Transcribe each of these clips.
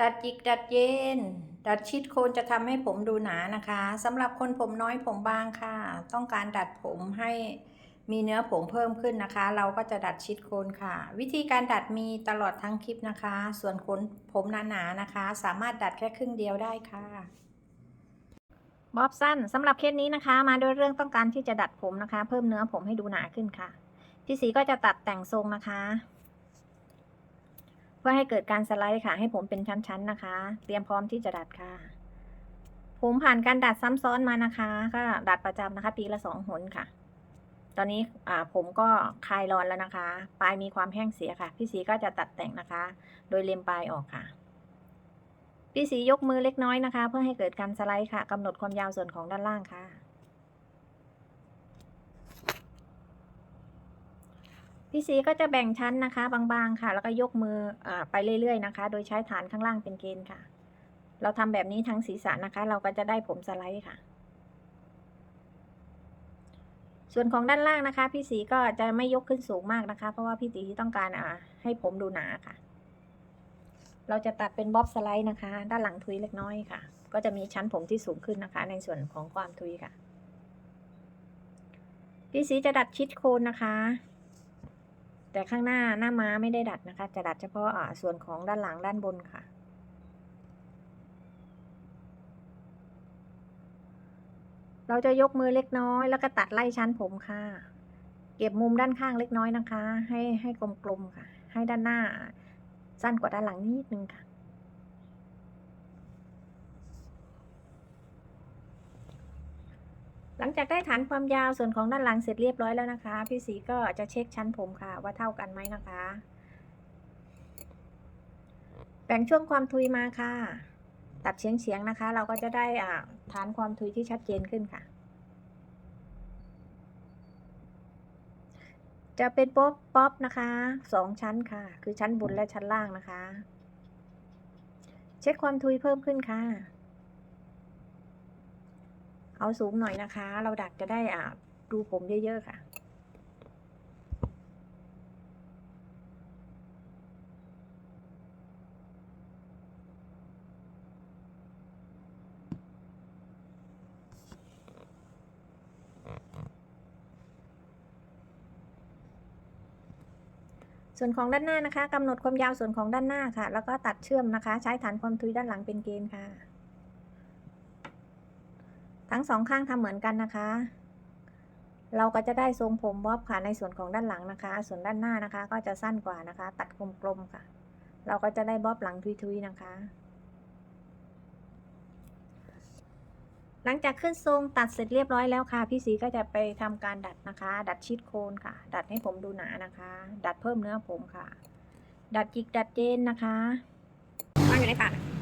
ดัดจิกดัดเย็นดัดชิดโคนจะทำให้ผมดูหนานะคะสำหรับคนผมน้อยผมบางค่ะ ต้องการดัดผมให้มีเนื้อผมเพิ่มขึ้นนะคะ เราก็จะดัดชิดโคนค่ะ วิธีการดัดมีตลอดทั้งคลิปนะคะ ส่วนขนผมหนาๆนะคะ สามารถดัดแค่ครึ่งเดียวได้ค่ะบ๊อบสั้นสำหรับเคสนี้นะคะ มาด้วยเรื่องต้องการที่จะดัดผมนะคะ เพิ่มเนื้อผมให้ดูหนาขึ้นค่ะพี่สีก็จะตัดแต่งทรงนะคะ พื่อให้เกิดการสไลด์ค่ะ ให้ผมเป็นชั้นๆนะคะ เตรียมพร้อมที่จะดัดค่ะ ผมผ่านการดัดซ้ำซ้อนมานะคะก็ดัดประจำนะคะ ปีละสองหนค่ะ ตอนนี้อ่าผมก็คลายร้อนแล้วนะคะ ปลายมีความแห้งเสียค่ะ พี่สีก็จะตัดแต่งนะคะ โดยเล็มปลายออกค่ะ พี่สียกมือเล็กน้อยนะคะ เพื่อให้เกิดการสไลด์ค่ะกำหนดความยาวส่วนของด้านล่างค่ะ พี่สีก็จะแบ่งชั้นนะคะ บางๆค่ะ แล้วก็ยกมืออไปเรื่อยๆนะคะ โดยใช้ฐานข้างล่างเป็นเกณฑ์ค่ะ เราทำแบบนี้ทั้งศีรษะนะคะ เราก็จะได้ผมสไลด์ค่ะ ส่วนของด้านล่างนะคะ พี่สีก็จะไม่ยกขึ้นสูงมากนะคะ เพราะว่าพี่สีต้องการให้ผมดูหนาค่ะ เราจะตัดเป็นบ๊อบสไลด์นะคะ ด้านหลังทุยเล็กน้อยค่ะ ก็จะมีชั้นผมที่สูงขึ้นนะคะ ในส่วนของความทุยค่ะ พี่สีจะดัดชิดโคนนะคะ แต่ข้างหน้าหน้าม้าไม่ได้ดัดนะคะ จะดัดเฉพาะส่วนของด้านหลังด้านบนค่ะ เราจะยกมือเล็กน้อย แล้วก็ตัดไล่ชั้นผมค่ะ เก็บมุมด้านข้างเล็กน้อยนะคะ ให้ให้กลมๆค่ะ ให้ด้านหน้าสั้นกว่าด้านหลังนิดนึงค่ะ หลังจากได้ฐานความยาวส่วนของด้านหลังเสร็จเรียบร้อยแล้วนะคะ พี่สีก็จะเช็คชั้นผมค่ะ ว่าเท่ากันไหมนะคะแบ่งช่วงความทุยมาค่ะ ตัดเฉียงเฉียงๆนะคะ เราก็จะได้อ่าฐานความทุยที่ชัดเจนขึ้นค่ะ จะเป็นป๊อปป๊อปนะคะสองชั้นค่ะ คือชั้นบนและชั้นล่างนะคะ เช็คความทุยเพิ่มขึ้นค่ะ เอาสูงหน่อยนะคะ เราดัดจะได้อ่าดูผมเยอะ ๆ ค่ะ ส่วนของด้านหน้านะคะกำหนดความยาวส่วนของด้านหน้าค่ะ แล้วก็ตัดเชื่อมนะคะ ใช้ฐานความทุยด้านหลังเป็นเกณฑ์ค่ะ ทั้งสองข้างทำเหมือนกันนะคะ เราก็จะได้ทรงผมบ๊อบค่ะในส่วนของด้านหลังนะคะ ส่วนด้านหน้านะคะ ก็จะสั้นกว่านะคะ ตัดกลมๆค่ะ เราก็จะได้บ๊อบหลังทุยๆนะคะ หลังจากขึ้นทรงตัดเสร็จเรียบร้อยแล้วค่ะ พี่สีก็จะไปทำการดัดนะคะ ดัดชิดโคนค่ะ ดัดให้ผมดูหนานะคะ ดัดเพิ่มเนื้อผมค่ะ ดัดจิกดัดเจนนะคะวาอยู่ในปาก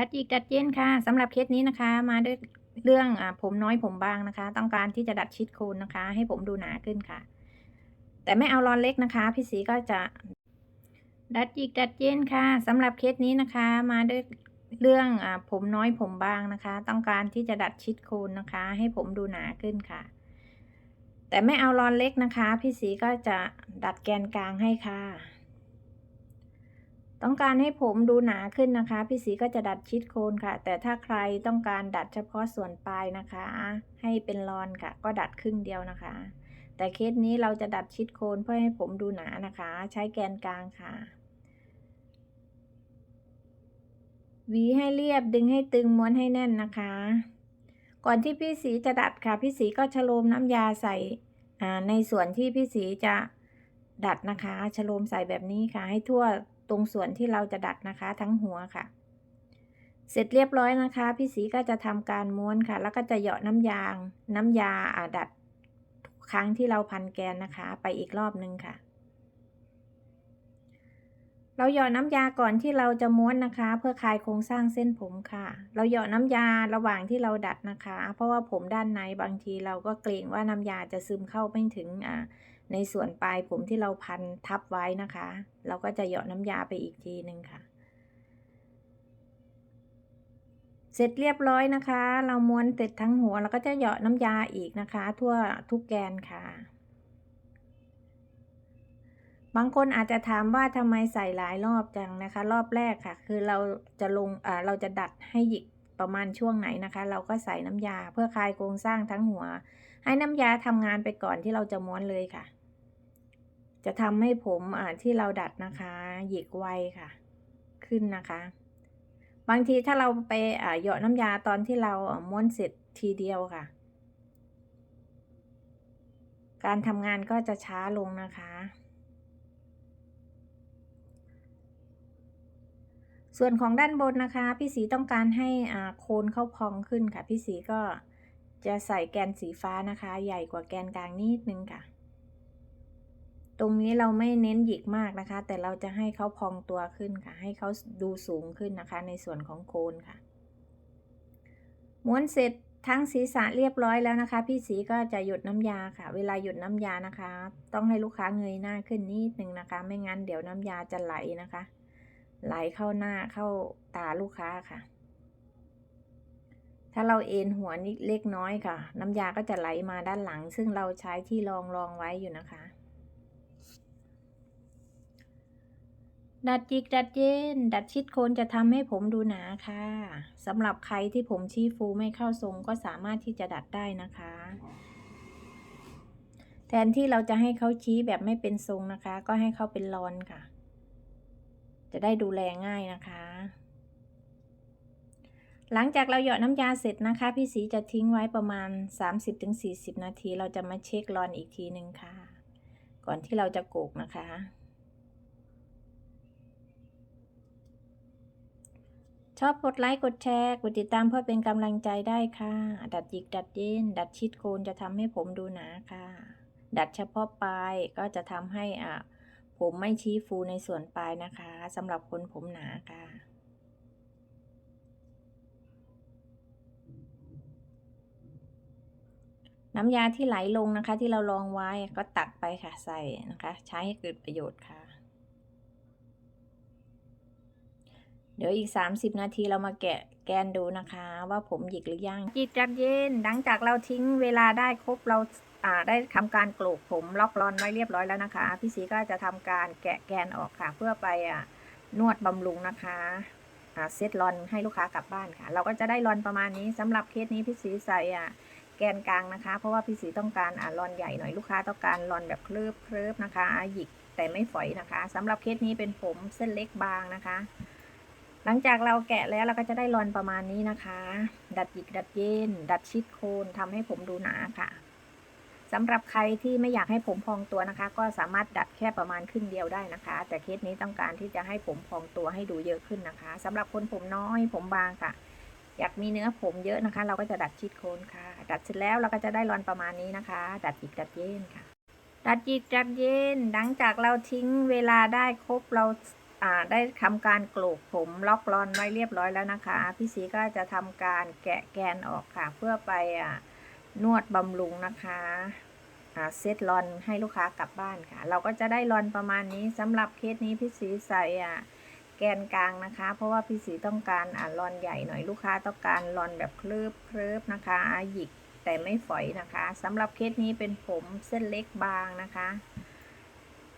ดัดอีกดัดเย็นค่ะสำหรับเคสนี้นะคะ มาด้วยเรื่องอผมน้อยผมบางนะคะ ต้องการที่จะดัดชิดโคนนะคะ ให้ผมดูหนาขึ้นค่ะ แต่ไม่เอารอนเล็กนะคะ พี่สีก็จะดัดอีกดัดเย็นค่ะสำหรับเคสนี้นะคะ มาด้วยเรื่องอผมน้อยผมบางนะคะ ต้องการที่จะดัดชิดโคนนะคะ ให้ผมดูหนาขึ้นค่ะ แต่ไม่เอารอนเล็กนะคะ พี่สีก็จะดัดแกนกลางให้ค่ะ ต้องการให้ผมดูหนาขึ้นนะคะ พี่สีก็จะดัดชิดโคนค่ะ แต่ถ้าใครต้องการดัดเฉพาะส่วนปลายนะคะ ให้เป็นรอนค่ะ ก็ดัดครึ่งเดียวนะคะ แต่เคสนี้เราจะดัดชิดโคนเพื่อให้ผมดูหนานะคะ ใช้แกนกลางค่ะหวีให้เรียบดึงให้ตึงม้วนให้แน่นนะคะ ก่อนที่พี่สีจะดัดค่ะ พี่สีก็ชโลมน้ำยาใส่ในส่วนที่พี่สีจะดัดนะคะชโลมใส่แบบนี้ค่ะ ให้ทั่ว ตรงส่วนที่เราจะดัดนะคะ ทั้งหัวค่ะ เสร็จเรียบร้อยนะคะ พี่สีก็จะทำการม้วนค่ะ แล้วก็จะเหยาะน้ำยาง น้ำยาอ่าดัดทุกครั้งที่เราพันแกนนะคะ ไปอีกรอบนึงค่ะ เราเหยาะน้ำยาก่อนที่เราจะม้วนนะคะ เพื่อคลายโครงสร้างเส้นผมค่ะ เราเหยาะน้ำยาระหว่างที่เราดัดนะคะ เพราะว่าผมด้านในบางทีเราก็เกรงว่าน้ำยาจะซึมเข้าไม่ถึงอ่า ในส่วนปลายผมที่เราพันทับไว้นะคะ เราก็จะเหยาะน้ำยาไปอีกทีหนึ่งค่ะ เสร็จเรียบร้อยนะคะ เราม้วนเสร็จทั้งหัวเราก็จะเหยาะน้ำยาอีกนะคะ ทั่วทุกแกนค่ะ บางคนอาจจะถามว่าทำไมใส่หลายรอบจังนะคะ รอบแรกค่ะ คือเราจะลงอ่าเราจะดัดให้หยิกประมาณช่วงไหนนะคะ เราก็ใส่น้ำยาเพื่อคลายโครงสร้างทั้งหัว ให้น้ำยาทำงานไปก่อนที่เราจะม้วนเลยค่ะ จะทำให้ผมอ่าที่เราดัดนะคะหยิกไวค่ะ ขึ้นนะคะ บางทีถ้าเราไปอ่าเหยาะน้ำยาตอนที่เราอ่าม้วนเสร็จทีเดียวค่ะ การทำงานก็จะช้าลงนะคะ ส่วนของด้านบนนะคะ พี่สีต้องการให้อ่าโคนเข้าพองขึ้นค่ะ พี่สีก็จะใส่แกนสีฟ้านะคะ ใหญ่กว่าแกนกลางนิดนึงค่ะ ตรงนี้เราไม่เน้นหยิกมากนะคะ แต่เราจะให้เขาพองตัวขึ้นค่ะ ให้เขาดูสูงขึ้นนะคะ ในส่วนของโคนค่ะ ม้วนเสร็จทั้งศีรษะเรียบร้อยแล้วนะคะ พี่สีก็จะหยดน้ำยาค่ะ เวลาหยดน้ำยานะคะ ต้องให้ลูกค้าเงยหน้าขึ้นนิดนึงนะคะ ไม่งั้นเดี๋ยวน้ำยาจะไหลนะคะ ไหลเข้าหน้าเข้าตาลูกค้าค่ะ ถ้าเราเอ็นหัวนิดเล็กน้อยค่ะ น้ำยาก็จะไหลมาด้านหลัง ซึ่งเราใช้ที่รองรองไว้อยู่นะคะ ดัดจิกดัดเย็น ดัดชิดโคนจะทำให้ผมดูหนาค่ะสำหรับใครที่ผมชี้ฟูไม่เข้าทรงก็สามารถที่จะดัดได้นะคะ แทนที่เราจะให้เขาชี้แบบไม่เป็นทรงนะคะ ก็ให้เขาเป็นรอนค่ะ จะได้ดูแลง่ายนะคะ หลังจากเราหยอดน้ำยาเสร็จนะคะ พี่สีจะทิ้งไว้ประมาณ 30-40 นาที เราจะมาเช็ครอนอีกทีหนึ่งค่ะ ก่อนที่เราจะโกกนะคะ ชอบกดไลค์ กดแชร์ กดติดตามเพื่อเป็นกำลังใจได้ค่ะ ดัดหยิกดัดเย็น ดัดชิดโคนจะทำให้ผมดูหนาค่ะ ดัดเฉพาะปลายก็จะทำให้อ่าผมไม่ชี้ฟูในส่วนปลายนะคะสำหรับคนผมหนาค่ะน้ำยาที่ไหลลงนะคะ ที่เราลองไว้ก็ตักไปค่ะใส่นะคะ ใช้ให้เกิดประโยชน์ค่ะ เดี๋ยวอีก 30 นาทีเรามาแกะแกนดูนะคะ ว่าผมหยิกหรือยังจิตจัดเย็น หลังจากเราทิ้งเวลาได้ครบเราอ่าได้ทำการโกรกผมล็อกรอนไว้เรียบร้อยแล้วนะคะ พี่สีก็จะทำการแกะแกนออกค่ะ เพื่อไปอ่านวดบำรุงนะคะอ่าเซตรอนให้ลูกค้ากลับบ้านค่ะ เราก็จะได้รอนประมาณนี้สำหรับเคสนี้พี่สีใส่อะแกนกลางนะคะ เพราะว่าพี่สีต้องการอ่ารอนใหญ่หน่อยลูกค้าต้องการรอนแบบเคลือบเคลือบนะคะหยิกแต่ไม่ฝอยนะคะสำหรับเคสนี้เป็นผมเส้นเล็กบางนะคะ หลังจากเราแกะแล้วเราก็จะได้รอนประมาณนี้นะคะ ดัดหยิกดัดเย็น ดัดชิดโคนทำให้ผมดูหนาค่ะสำหรับใครที่ไม่อยากให้ผมพองตัวนะคะ ก็สามารถดัดแค่ประมาณครึ่งเดียวได้นะคะ แต่เคสนี้ต้องการที่จะให้ผมพองตัวให้ดูเยอะขึ้นนะคะสำหรับคนผมน้อยผมบางค่ะ อยากมีเนื้อผมเยอะนะคะ เราก็จะดัดชิดโคนค่ะ ดัดเสร็จแล้วเราก็จะได้รอนประมาณนี้นะคะ ดัดหยิกดัดเย็นค่ะดัดหยิกดัดเย็น หลังจากเราทิ้งเวลาได้ครบเราอ่า ได้ทำการโกรกผมล็อกรอนไว้เรียบร้อยแล้วนะคะ พี่สีก็จะทำการแกะแกนออกค่ะ เพื่อไปอนวดบำรุงนะคะเซตรอนให้ลูกค้ากลับบ้านค่ะ เราก็จะได้รอนประมาณนี้สำหรับเคสนี้พี่สีใส่อ่าแกนกลางนะคะ เพราะว่าพี่สีต้องการอ่ารอนใหญ่หน่อยลูกค้าต้องการรอนแบบคลืบคลืบนะคะหยิกแต่ไม่ฝอยนะคะสำหรับเคสนี้เป็นผมเส้นเล็กบางนะคะ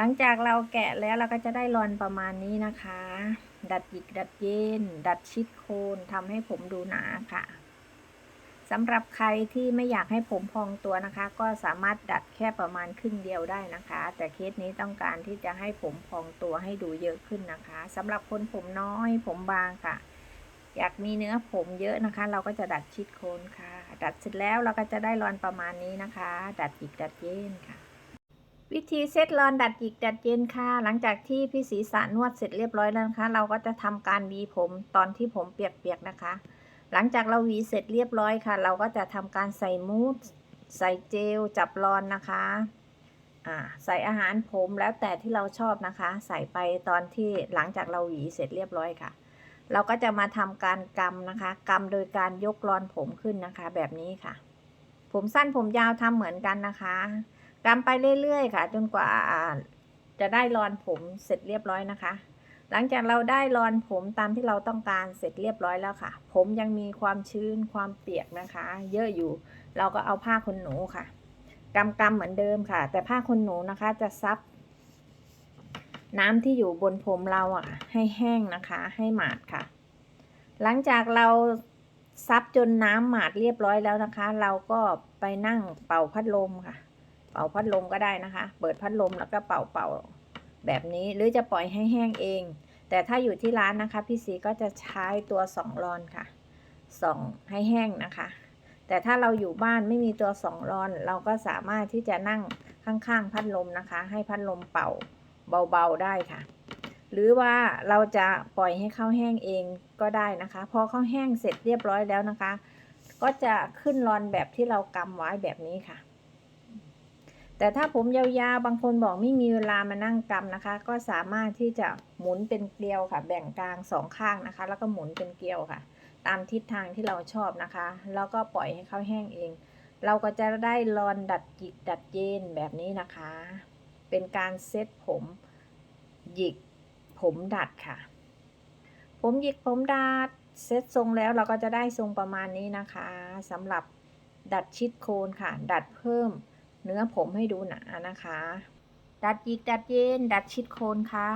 หลังจากเราแกะแล้วเราก็จะได้รอนประมาณนี้นะคะ ดัดหยิกดัดเย็น ดัดชิดโคนทำให้ผมดูหนาค่ะสำหรับใครที่ไม่อยากให้ผมพองตัวนะคะ ก็สามารถดัดแค่ประมาณครึ่งเดียวได้นะคะ แต่เคสนี้ต้องการที่จะให้ผมพองตัวให้ดูเยอะขึ้นนะคะสำหรับคนผมน้อยผมบางค่ะ อยากมีเนื้อผมเยอะนะคะ เราก็จะดัดชิดโคนค่ะ ดัดเสร็จแล้วเราก็จะได้รอนประมาณนี้นะคะ ดัดหยิกดัดเย็นค่ะ วิธีเซตรอนดัดหยิกดัดเย็นค่ะ หลังจากที่พี่ศีรษะนวดเสร็จเรียบร้อยแล้วนะคะ เราก็จะทำการหวีผมตอนที่ผมเปียกๆนะคะ หลังจากเราหวีเสร็จเรียบร้อยค่ะ เราก็จะทำการใส่มูสใส่เจลจับรอนนะคะอ่าใส่อาหารผมแล้วแต่ที่เราชอบนะคะ ใส่ไปตอนที่หลังจากเราหวีเสร็จเรียบร้อยค่ะ เราก็จะมาทำการกำนะคะกำโดยการยกรอนผมขึ้นนะคะ แบบนี้ค่ะ ผมสั้นผมยาวทำเหมือนกันนะคะ กำไปเรื่อยๆค่ะ จนกว่าจะได้รอนผมเสร็จเรียบร้อยนะคะ หลังจากเราได้รอนผมตามที่เราต้องการเสร็จเรียบร้อยแล้วค่ะ ผมยังมีความชื้นความเปียกนะคะ เยอะอยู่ เราก็เอาผ้าขนหนูค่ะกำกำเหมือนเดิมค่ะ แต่ผ้าขนหนูนะคะจะซับน้ำที่อยู่บนผมเราอะ ให้แห้งนะคะ ให้หมาดค่ะ หลังจากเราซับจนน้ำหมาดเรียบร้อยแล้วนะคะ เราก็ไปนั่งเป่าพัดลมค่ะ เป่าพัดลมก็ได้นะคะ เปิดพัดลมแล้วก็เป่าเป่าแบบนี้หรือจะปล่อยให้แห้งเอง แต่ถ้าอยู่ที่ร้านนะคะ พี่สีก็จะใช้ตัวสองรอนค่ะส่องให้แห้งนะคะ แต่ถ้าเราอยู่บ้านไม่มีตัวสองรอน เราก็สามารถที่จะนั่งข้างๆพัดลมนะคะ ให้พัดลมเป่าเบาๆได้ค่ะ หรือว่าเราจะปล่อยให้เขาแห้งเองก็ได้นะคะ พอเขาแห้งเสร็จเรียบร้อยแล้วนะคะ ก็จะขึ้นรอนแบบที่เรากำไว้แบบนี้ค่ะ แต่ถ้าผมยาวๆ บางคนบอกไม่มีเวลามานั่งกำนะคะ ก็สามารถที่จะหมุนเป็นเกลียวค่ะ แบ่งกลางสองข้างนะคะ แล้วก็หมุนเป็นเกลียวค่ะ ตามทิศทางที่เราชอบนะคะ แล้วก็ปล่อยให้เขาแห้งเอง เราก็จะได้รอนดัดหยิกดัดเย็นแบบนี้นะคะ เป็นการเซ็ตผมหยิกผมดัดค่ะ ผมหยิกผมดัดเซ็ตทรงแล้วเราก็จะได้ทรงประมาณนี้นะคะสำหรับดัดชิดโคนค่ะ ดัดเพิ่ม เนื้อผมให้ดูหนานะคะ ดัดหยิกดัดเย็น ดัดชิดโคนค่ะ